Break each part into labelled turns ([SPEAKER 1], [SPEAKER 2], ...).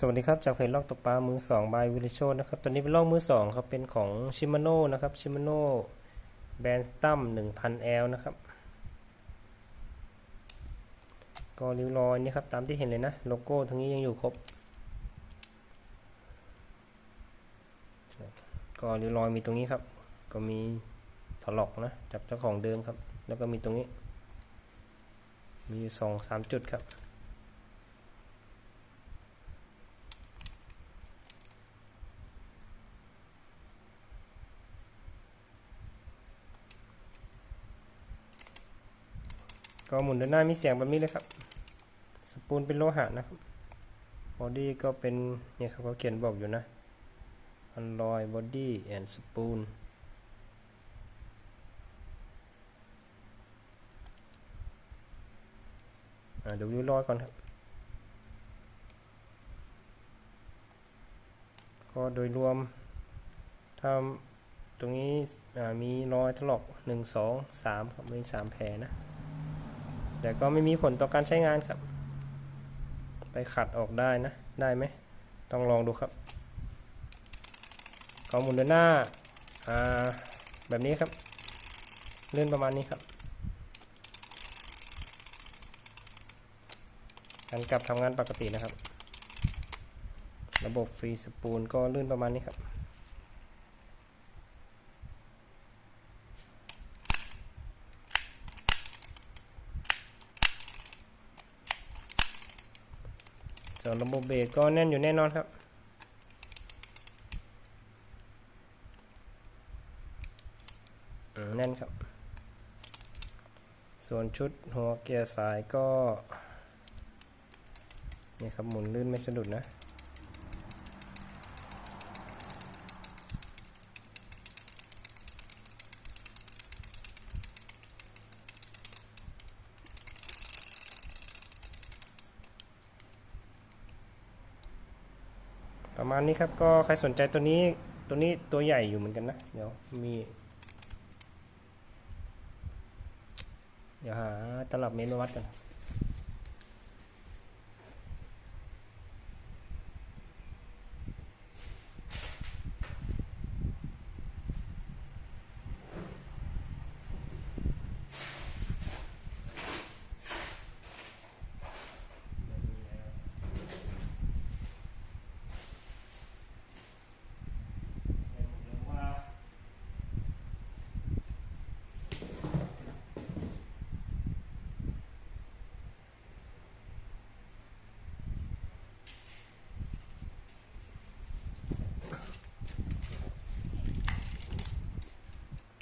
[SPEAKER 1] สวัสดีครับ จากเพจลอกตกปลามือสองบายวิลโชนะครับตอนนี้เป็นลอกมือสองครับ เป็นของชิมาโน่นะครับชิมาโน่แบรนด์ตั้ม 1000 L นะครับ ก็ริ้วรอยนี่ครับ ตามที่เห็นเลยนะ โลโก้ทั้งนี้ยังอยู่ครบ ก็ริ้วรอยมีตรงนี้ครับ ก็มีถลอกนะจากเจ้าของเดิมครับ แล้วก็มีตรงนี้ มีอยู่สองสามจุดครับ ก็หมุนด้านหน้ามีเสียงแบบนี้เลยครับ สปูลเป็นโลหะนะครับบอดี้ก็เป็นเนี่ยครับเขาเขียนบอกอยู่นะอันลอยบอดี้แอนด์สปูลเดี๋ยววิวรอยก่อนครับ ก็โดยรวมถ้าตรงนี้มีรอยถลอก 1 2 3 ครับมี 3 แผลนะ แต่ก็ไม่มีผลต่อการใช้งานครับ ไปขัดออกได้นะ ได้ไหม ต้องลองดูครับของหมุนเดินหน้าแบบนี้ครับ เลื่อนประมาณนี้ครับ การกลับทำงานปกตินะครับ ระบบฟรีสปูลก็ลื่นประมาณนี้ครับ ส่วนระบบเบรกก็แน่นอยู่แน่นอนครับแน่นครับ ส่วนชุดหัวเกียร์สายก็ นี่ครับหมุนลื่นไม่สะดุดนะ ประมาณนี้ครับก็ใครสนใจตัวนี้ตัวนี้ตัวใหญ่อยู่เหมือนกันนะ เดี๋ยวมี เดี๋ยวหาตลับเมตรมาวัดกัน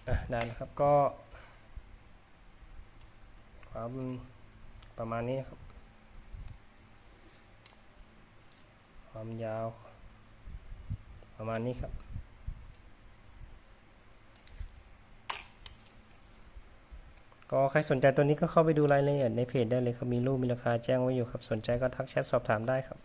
[SPEAKER 1] อะได้แล้วครับก็ความประมาณนี้ครับ ความยาว ประมาณนี้ครับ ก็ใครสนใจตัวนี้ก็เข้าไปดูรายละเอียดในเพจได้เลยครับ มีรูปมีราคาแจ้งไว้อยู่ครับ สนใจก็ทักแชทสอบถามได้ครับ